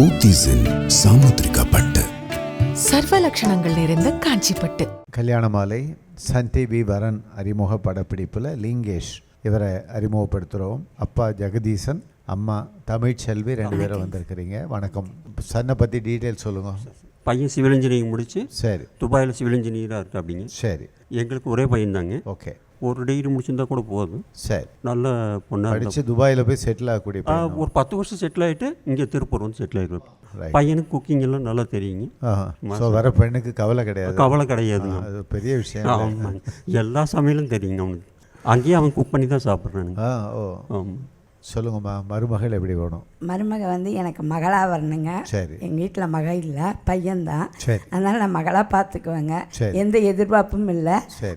போத்தீஸில் சாமுத்திரிகா பட்டு சர்வ லட்சணங்கள் நிறைந்த காஞ்சிப்பட்டு. கல்யாண மாலை சன் டிவி வரன் அறிமுக படப்பிடிப்பில் லிங்கேஷ் இவரை அறிமுகப்படுத்துகிறோம் அப்பா ஜெகதீசன் அம்மா தமிழ்ச்செல்வி ரெண்டு பேரும் வந்திருக்கிறீங்க. வணக்கம். சன்னை பற்றி டீட்டெயில் சொல்லுங்கள் பையன் சிவில் இன்ஜினியரிங் முடித்து சரி. துபாயில் சிவில் இன்ஜினியராக இருக்கு அப்படிங்க சரி. எங்களுக்கு ஒரே பையன் தாங்க ஓகே. ஒரு டிகிரி முடிச்சிருந்தா கூட போதும். சரி. நல்ல பொண்ணாக படித்து துபாயில் போய் செட்டில் ஆகக்கூடிய. ஒரு பத்து வருஷம் செட்டில் ஆகிட்டு இங்கே திருப்பூர் வந்து செட்டில் Right. பையனுக்கு குக்கிங் எல்லாம் நல்லா தெரியுங்க. ஸோ வர பெண்ணுக்கு கவலை கிடையாது. கவலை கிடையாதுங்க அது பெரிய விஷயம். ஆமாங்க. எல்லா சமையலும் தெரியுங்க அவனுக்கு. அங்கேயே அவன் குக் பண்ணி தான் சாப்பிட்றானுங்க. ஆ ஓ. ஆமாம் சொல்லுங்கம்மா மருமகள் எப்படி வேணும்? மருமக வந்து எனக்கு மகளாக வரணுங்க. சரி. எங்கள் வீட்டில் மக இல்லை பையன்தான். சரி. அதனால் நான் மகளாக பார்த்துக்குவேங்க. எந்த எதிர்பார்ப்பும் இல்லை.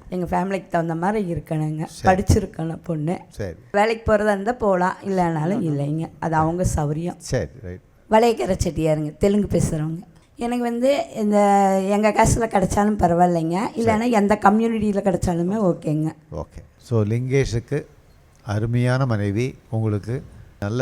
எங்கள் ஃபேமிலிக்கு தகுந்த மாதிரி இருக்கணுங்க. படிச்சிருக்கணும் பொண்ணு. சரி. வேலைக்கு போகிறதா இருந்தால் போகலாம் இல்லைனாலும் இல்லைங்க. அது அவங்க சௌரியம். சரி ரைட் வளையக்கரை செட்டியாருங்க தெலுங்கு பேசுகிறவங்க எனக்கு வந்து இந்த எங்கள் காசில் கிடைச்சாலும் பரவாயில்லைங்க. இல்லைன்னா எந்த கம்யூனிட்டியில் கிடைச்சாலுமே ஓகேங்க. ஓகே. ஸோ லிங்கேஷுக்கு அருமையான மனைவி உங்களுக்கு நல்ல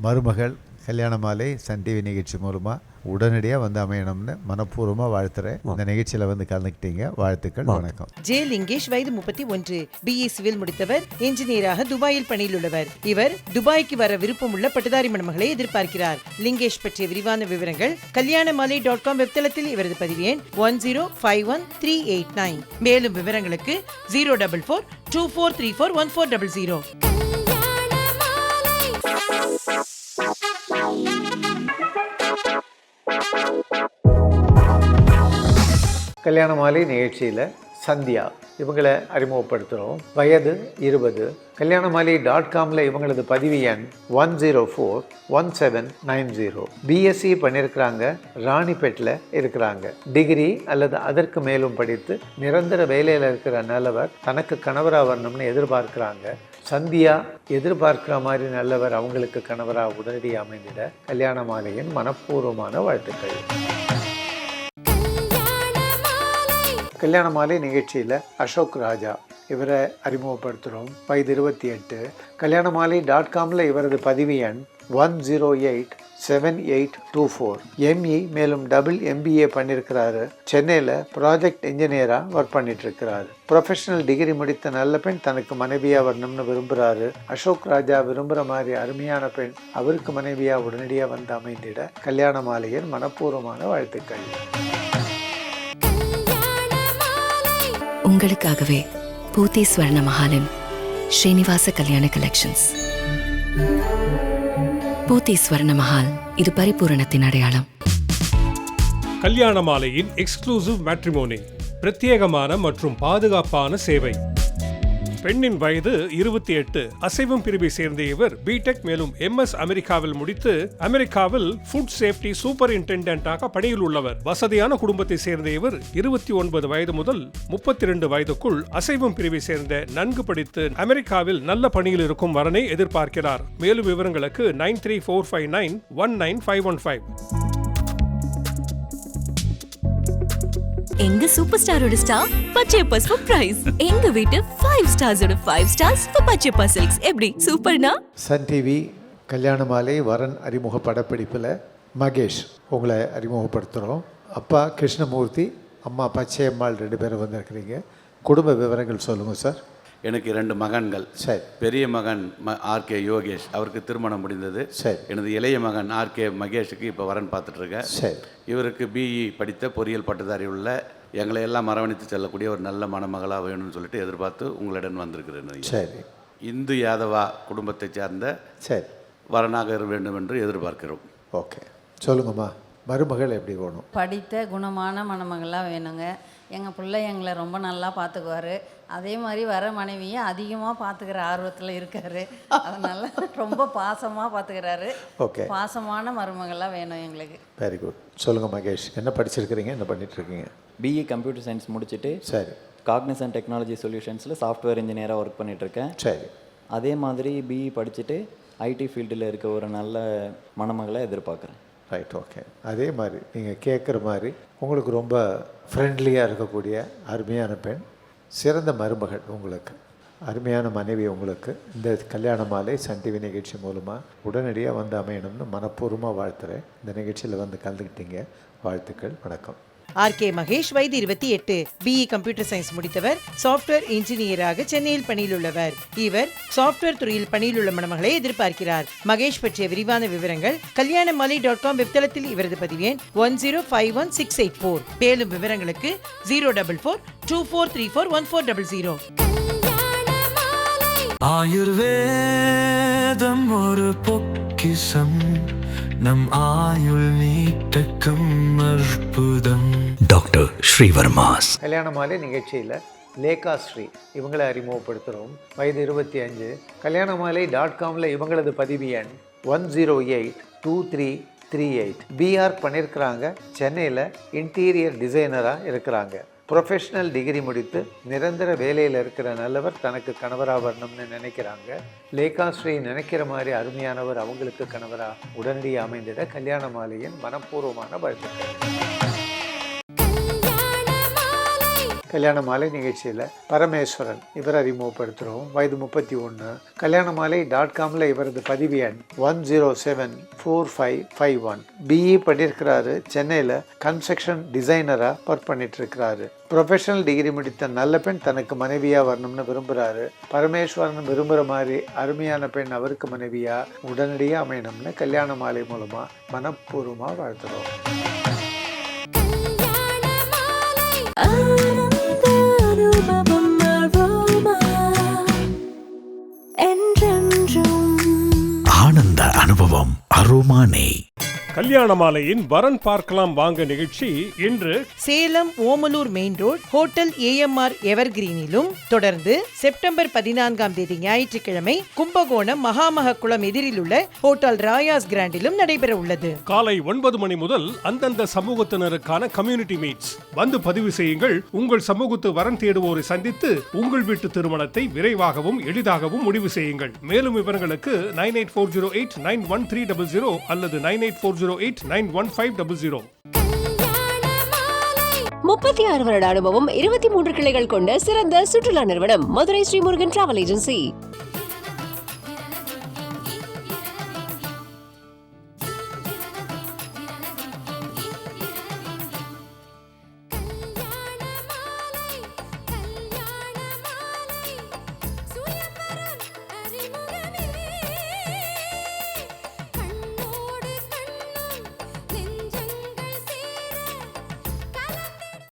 மருமகள் கல்யாண மாலை சன் டிவி நிகழ்ச்சி மூலமாக உடனடியாக வந்து அமையணும்னு மனப்பூர்வமாக வாழ்த்துறேன். இந்த நிகழ்ச்சியில் வந்து கலந்துக்கிட்டீங்க. வாழ்த்துக்கள் வணக்கம். ஜே லிங்கேஷ் வயது முப்பத்தி ஒன்று. பிஇ சிவில் முடித்தவர் இன்ஜினியராக துபாயில் பணியில் உள்ளவர் இவர் துபாய்க்கு வர விருப்பமுள்ள பட்டதாரி மணமகளை எதிர்பார்க்கிறார். லிங்கேஷ் பற்றிய விரிவான விவரங்கள் கல்யாண மாலை டாட் காம் வெப்தளத்தில் இவரது பதிவு எண் one zero five one three eight nine. மேலும் விவரங்களுக்கு zero double four two four three four one four double zero. Kalyana Malai நிகழ்ச்சியில் சந்தியா. இவங்களை அறிமுகப்படுத்துகிறோம் வயது இருபது. கல்யாண மாலை டாட் காமில் இவங்களது பதிவு எண் one zero four one seven nine zero BSc பண்ணியிருக்கிறாங்க ராணிப்பேட்டில் இருக்கிறாங்க. டிகிரி அல்லது அதற்கு மேலும் படித்து நிரந்தர வேலையில் இருக்கிற நல்லவர் தனக்கு கணவராக வரணும்னு எதிர்பார்க்குறாங்க. சந்தியா எதிர்பார்க்கிற மாதிரி நல்லவர் அவங்களுக்கு கணவராக உடனடியாக அமைந்திட கல்யாண மாலையின் மனப்பூர்வமான வாழ்த்துக்கள். கல்யாண மாலை நிகழ்ச்சியில் அசோக் ராஜா இவரை அறிமுகப்படுத்துகிறோம் வயது இருபத்தி எட்டு. கல்யாண மாலை டாட் காமில் இவரது பதிவு எண் one zero eight seven eight two four ME மேலும் டபுள் எம்பிஏ பண்ணியிருக்கிறாரு சென்னையில் ப்ராஜெக்ட் இன்ஜினியராக ஒர்க் பண்ணிட்டுருக்கிறாரு. ப்ரொஃபஷனல் டிகிரி முடித்த நல்ல பெண் தனக்கு மனைவியாக வரணும்னு விரும்புகிறாரு அசோக் ராஜா விரும்புகிற மாதிரி அருமையான பெண் அவருக்கு மனைவியாக உடனடியாக வந்து அமைந்திட கல்யாண மாலையின் மனப்பூர்வமான வாழ்த்துக்கள். உங்களுக்காகவே பூத்தி ஸ்வர்ண மஹாலின் ஸ்ரீனிவாச கல்யாண கலெக்ஷன்ஸ் பூத்தி ஸ்வர்ண மஹால் இது பரிபூரணத்தின் அடையாளம். கல்யாண மாலையின் எக்ஸ்க்ளூசிவ் மேட்ரிமோனி பிரத்யேகமான மற்றும் பாதுகாப்பான சேவை. பெண்ணின் வயது இருபத்தி எட்டு. அசைவம் பிரிவை சேர்ந்த இவர் பிடெக் மேலும் எம்எஸ் அமெரிக்காவில் முடித்து அமெரிக்காவில் ஃபுட் சேஃப்டி சூப்பர் இன்டென்டென்டாக பணியில் உள்ளவர். வசதியான குடும்பத்தை சேர்ந்த இவர் இருபத்தி ஒன்பது வயது முதல் முப்பத்தி ரெண்டு வயதுக்குள் அசைவம் பிரிவை சேர்ந்த நன்கு படித்து அமெரிக்காவில் நல்ல பணியில் இருக்கும் வரனை எதிர்பார்க்கிறார். மேலும் விவரங்களுக்கு nine three four five nine one nine five one five. எங்க சூப்பர் ஸ்டாரோட ஸ்டார் பச்சையப்பா ஃபார் பிரைஸ் எங்க வீட்டு five ஸ்டார்ஸோட five stars for Pachaiyappa silks எப்படி? சூப்பர்னா? சன் டிவி கல்யாண மாலை வரன் அறிமுக படப்பிடிப்பில் மகேஷ் உங்களை அறிமுகப்படுத்துகிறோம் அப்பா கிருஷ்ணமூர்த்தி அம்மா பச்சையம்மாள் ரெண்டு பேரும் வந்திருக்கிறீங்க. குடும்ப விவரங்கள் சொல்லுங்கள் சார். எனக்கு இரண்டு மகன்கள். சரி. பெரிய மகன் ம ஆர்கே யோகேஷ். அவருக்கு திருமணம் முடிந்தது. சரி. எனது இளைய மகன் ஆர்கே மகேஷுக்கு இப்போ வரன் பார்த்துட்ருக்கேன் சரி. இவருக்கு பிஇ படித்த பொறியியல் பட்டதாரி உள்ள எங்களை எல்லாம் அரவணைத்து செல்லக்கூடிய ஒரு நல்ல மணமகளாக வேணும்னு சொல்லிட்டு எதிர்பார்த்து உங்களிடம் வந்திருக்கிறேன். சரி. இந்து யாதவா குடும்பத்தைச் சார்ந்த சரி. வரனாக இருக்க வேண்டும் என்று எதிர்பார்க்கிறோம். ஓகே. சொல்லுங்கம்மா. மருமகள் எப்படி வேணும்? படித்த குணமான மணமகளாக வேணுங்க. எங்கள் பிள்ளை எங்களை ரொம்ப நல்லா பார்த்துக்குவாரு. அதே மாதிரி வர மனைவியை அதிகமாக பார்த்துக்கிற ஆர்வத்தில் இருக்காரு. அதனால ரொம்ப பாசமாக பார்த்துக்கிறாரு ஓகே பாசமான மருமகளாக வேணும் எங்களுக்கு. வெரி குட் சொல்லுங்கள் மகேஷ். என்ன படிச்சிருக்கிறீங்க? என்ன பண்ணிட்டு இருக்கீங்க பிஇ கம்ப்யூட்டர் சயின்ஸ் முடிச்சுட்டு சரி. காக்னிசன் டெக்னாலஜி சொல்யூஷன்ஸில் சாஃப்ட்வேர் இன்ஜினியராக ஒர்க் பண்ணிகிட்ருக்கேன் சரி. அதே மாதிரி பிஇ படிச்சுட்டு ஐடி ஃபீல்டில் இருக்க ஒரு நல்ல மணமகளை எதிர்பார்க்குறேன். ரைட் ஓகே அதே மாதிரி நீங்கள் கேட்குற மாதிரி உங்களுக்கு ரொம்ப ஃப்ரெண்ட்லியாக இருக்கக்கூடிய அருமையான பெண். சிறந்த மருமகள் உங்களுக்கு அருமையான மனைவி உங்களுக்கு இந்த கல்யாண மாலை சன் டிவி நிகழ்ச்சி மூலமாக உடனடியாக வந்து அமையணும்னு மனப்பூர்வமாக வாழ்த்துறேன். இந்த நிகழ்ச்சியில் வந்து கலந்துக்கிட்டீங்க வாழ்த்துக்கள் வணக்கம். ஆர் கே மகேஷ் வயது இருபத்தி எட்டு பிஇ கம்ப்யூட்டர் சயின்ஸ் முடித்தவர் சாஃப்ட்வேர் இன்ஜினியராக சென்னையில் பணியில் உள்ளவர் இவர் சாஃப்ட்வேர் துறையில் பணியில் உள்ள மணமகளை எதிர்பார்க்கிறார். மகேஷ் பற்றிய விரிவான விவரங்கள் கல்யாணமாலி டாட் காம் வெப்தளத்தில் இவரது பதிவு எண் one zero five one six eight four. மேலும் விவரங்களுக்கு zero double four two four three four one four double zero. ஆயுர்வேதம் ஒரு பொக்கிசம் நம் ஆயுள் நீட்டக்கும் அற்புதம். டாக்டர் ஸ்ரீவர்மாஸ். கல்யாண மாலை நிகழ்ச்சியில் லேகா ஸ்ரீ இவங்களை அறிமுகப்படுத்துகிறோம் வயது இருபத்தி அஞ்சு. கல்யாண மாலை டாட் காமில் இவங்களது பதிவு எண் one zero eight two three three eight BR பண்ணியிருக்கிறாங்க சென்னையில் இன்டீரியர் டிசைனராக இருக்கிறாங்க. ப்ரொஃபஷனல் டிகிரி முடித்து நிரந்தர வேலையில் இருக்கிற நல்லவர் தனக்கு கணவராக வரணும்னு நினைக்கிறாங்க. லேகா ஸ்ரீ நினைக்கிற மாதிரி அருமையானவர் அவங்களுக்கு கணவராக உடனடியாக அமைந்திட கல்யாண மாலையின் மனப்பூர்வமான வாழ்த்துக்கள். கல்யாண மாலை நிகழ்ச்சியில் பரமேஸ்வரன் இவர் அறிமுகப்படுத்துகிறோம் வயது முப்பத்தி ஒன்று கல்யாண மாலை டாட் காமில் இவரது பதிவு எண் one zero seven four five five one BE பண்ணியிருக்கிறாரு சென்னையில் கன்ஸ்ட்ரக்ஷன் டிசைனராக ஒர்க் பண்ணிட்டு இருக்கிறாரு ப்ரொஃபஷனல் டிகிரி முடித்த நல்ல பெண் தனக்கு மனைவியாக வரணும்னு விரும்புகிறாரு பரமேஸ்வரன் விரும்புகிற மாதிரி அருமையான பெண் அவருக்கு மனைவியாக உடனடியாக அமையணும்னு கல்யாண மாலை மூலமாக மனப்பூர்வமாக வாழ்த்துறோம். Money. கல்யாண மாலையின் வரன் பார்க்கலாம் வாங்க நிகழ்ச்சி இன்று Salem Omalur main road hotel AMR எவர்கிரீனிலும் தொடர்ந்து செப்டம்பர் பதினான்காம் தேதி ஞாயிற்றுக்கிழமை கும்பகோணம் மகாமகக்குளம் எதிரில் உள்ள ஹோட்டல் ராயாஸ் கிராண்டிலும் நடைபெற உள்ளது. காலை ஒன்பது மணி முதல் அந்தந்த சமூகத்தினருக்கான கம்யூனிட்டி மீட்ஸ் வந்து பதிவு செய்யுங்கள். உங்கள் சமூகத்து வரன் தேடுவோரை சந்தித்து உங்கள் வீட்டு திருமணத்தை விரைவாகவும் எளிதாகவும் முடிவு செய்யுங்கள். மேலும் விவரங்களுக்கு nine eight four zero eight nine one three double zero அல்லது nine eight four zero eight nine one five double zero முப்பத்தி ஆறு வருட அனுபவம் இருபத்தி மூன்று கிளைகள் கொண்ட சிறந்த சுற்றுலா நிறுவனம் மதுரை ஸ்ரீமுருகன் டிராவல் ஏஜென்சி